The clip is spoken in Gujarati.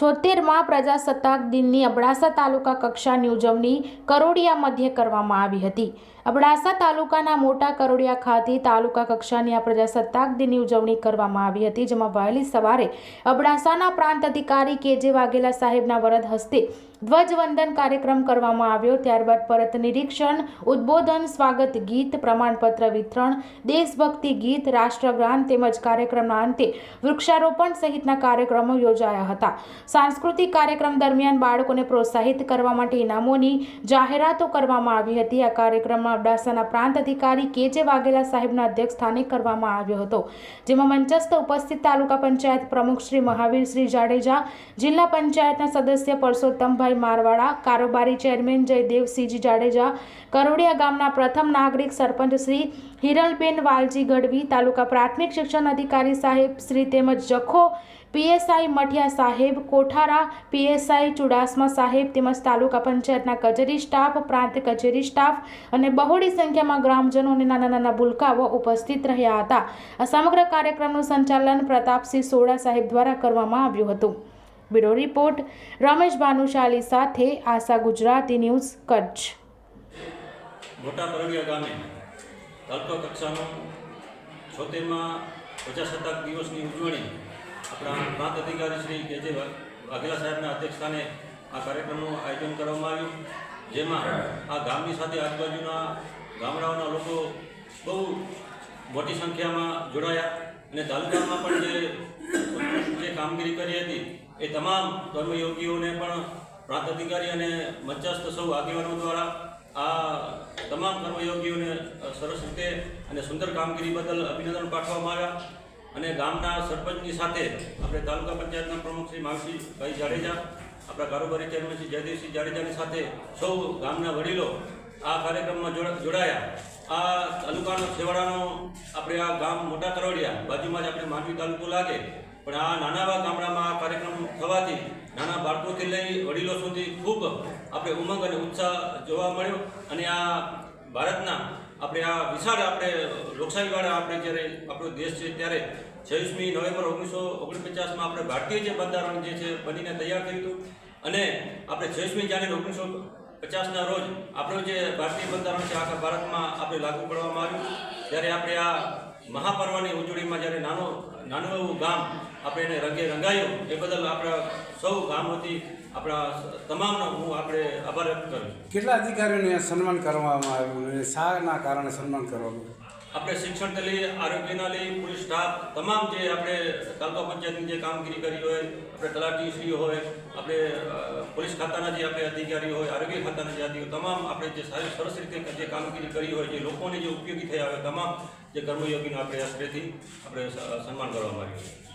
છોતેરમાં પ્રજાસત્તાક દિનની અબડાસા તાલુકા કક્ષાની ઉજવણી કરોડિયા મધ્યે કરવામાં આવી હતી. અબડાસા તાલુકાના મોટા કરોડિયા ખાતે તાલુકા કક્ષાની આ પ્રજાસત્તાક દિનની ઉજવણી કરવામાં આવી હતી, જેમાં વહેલી સવારે અબડાસાના પ્રાંત અધિકારી કે જે વાઘેલા સાહેબના વરદ હસ્તે ધ્વજવંદન કાર્યક્રમ કરવામાં આવ્યો. ત્યારબાદ પરત નિરીક્ષણ, ઉદ્બોધન, સ્વાગત ગીત, પ્રમાણપત્ર વિતરણ, દેશભક્તિ ગીત, રાષ્ટ્રગાન તેમજ કાર્યક્રમના અંતે વૃક્ષારોપણ સહિતના કાર્યક્રમો યોજાયા હતા. સાંસ્કૃતિક કાર્યક્રમ દરમિયાન બાળકોને પ્રોત્સાહિત કરવા માટે ઇનામોની જાહેરાતો કરવામાં આવી હતી. આ કાર્યક્રમમાં અબડાસાના પ્રાંત અધિકારી કે જે વાઘેલા સાહેબના અધ્યક્ષ સ્થાને કરવામાં આવ્યો હતો. જેમાં મંચસ્થ ઉપસ્થિત તાલુકા પંચાયત પ્રમુખ શ્રી મહાવીર શ્રી જાડેજા, જિલ્લા પંચાયતના સદસ્ય પરસોત્તમભાઈ મારવાડા, કારોબારી ચેરમેન જયદેવસિંહજી જાડેજા, કરોડિયા ગામના પ્રથમ નાગરિક સરપંચ શ્રી હિરલબેન વાલજી ગઢવી, તાલુકા પ્રાથમિક શિક્ષણ અધિકારી સાહેબ શ્રી તેમજ જખો પીએસઆઈ મઠિયા સાહેબ કોઠારા, પીએસઆઈ ચુડાસમા સાહેબ તેમજ તાલુકા પંચાયતના કચેરી સ્ટાફ, પ્રાંત કચેરી સ્ટાફ અને બહોળી સંખ્યામાં ગ્રામજનો અને નાના નાના ભૂલકાઓ ઉપસ્થિત રહ્યા હતા. આ સમગ્ર કાર્યક્રમનું સંચાલન પ્રતાપસિંહ સોડા સાહેબ દ્વારા કરવામાં આવ્યું હતું. બ્યુરો રિપોર્ટ, રમેશ ભાનુશાલી સાથે આશા ગુજરાતી ન્યૂઝ, કચ્છ. મોટા પરડિયા ગામે દિવસની ઉજવણી આપણા પ્રાંત અધિકારી શ્રી કે જે વાઘેલા સાહેબના અધ્યક્ષસ્થાને આ કાર્યક્રમનું આયોજન કરવામાં આવ્યું. જેમાં આ ગામની સાથે આજુબાજુના ગામડાઓના લોકો બહુ મોટી સંખ્યામાં જોડાયા અને તાલુકામાં પણ જે જે કામગીરી કરી હતી એ તમામ કર્મયોગીઓને પણ પ્રાંત અધિકારી અને મંચસ્થ સૌ આગેવાનો દ્વારા આ તમામ કર્મયોગીઓને સરસ રીતે અને સુંદર કામગીરી બદલ અભિનંદન પાઠવવામાં આવ્યા. અને ગામના સરપંચની સાથે આપણે તાલુકા પંચાયતના પ્રમુખ શ્રી માવજીભાઈ જાડેજા, આપણા કારોબારી ચેરમેન શ્રી જયદેવસિંહ જાડેજાની સાથે સૌ ગામના વડીલો આ કાર્યક્રમમાં જોડા- જોડાયા. આ તાલુકાનો છેવાડાનો આપણે આ ગામ મોટા કરોડિયા બાજુમાં જ આપણે માંડવી તાલુકો લાગે, પણ આ નાના ગામડામાં આ કાર્યક્રમ થવાથી નાના બાળકોથી લઈ વડીલો સુધી ખૂબ આપણે ઉમંગ અને ઉત્સાહ જોવા મળ્યો. અને આ ભારતના આપણે આ વિશાળ આપણે લોકશાહીવાળા આપણે જ્યારે આપણો દેશ છે ત્યારે છવ્વીસમી નવેમ્બર ઓગણીસો ઓગણપચાસમાં આપણે ભારતીય જે બંધારણ જે છે બનીને તૈયાર થયું હતું. અને આપણે છવ્વીસમી જાન્યુઆરી ઓગણીસો પચાસના રોજ આપણું જે ભારતીય બંધારણ છે આખા ભારતમાં આપણે લાગુ પાડવામાં આવ્યું. ત્યારે આપણે આ મહાપર્વની ઉજવણીમાં જ્યારે નાનો નાનું એવું ગામ આપણે એને રંગે રંગાયું એ બદલ આપણા સૌ ગામ વતી આપણા તમામનો હું આપણે આભાર વ્યક્ત કરું કેટલા અધિકારીઓને સન્માન કરવામાં આવ્યું અને શાના કારણે સન્માન કરવામાં આપણે શિક્ષણ લઈ આરોગ્યના લઈ પોલીસ સ્ટાફ તમામ જે આપણે તાલુકા પંચાયતની જે કામગીરી કરી હોય આપણે તલાટીશ્રીઓ હોય આપણે ખાતાના જે આપણે અધિકારીઓ હોય, આરોગ્ય ખાતાના જે અધિકારીઓ, તમામ આપણે જે સારી સરસ રીતે જે કામગીરી કરી હોય, જે લોકોને જે ઉપયોગી થયા હોય, તમામ જે કર્મયોગીનો આપણે આશ્રયથી આપણે સન્માન કરવામાં આવ્યું છે.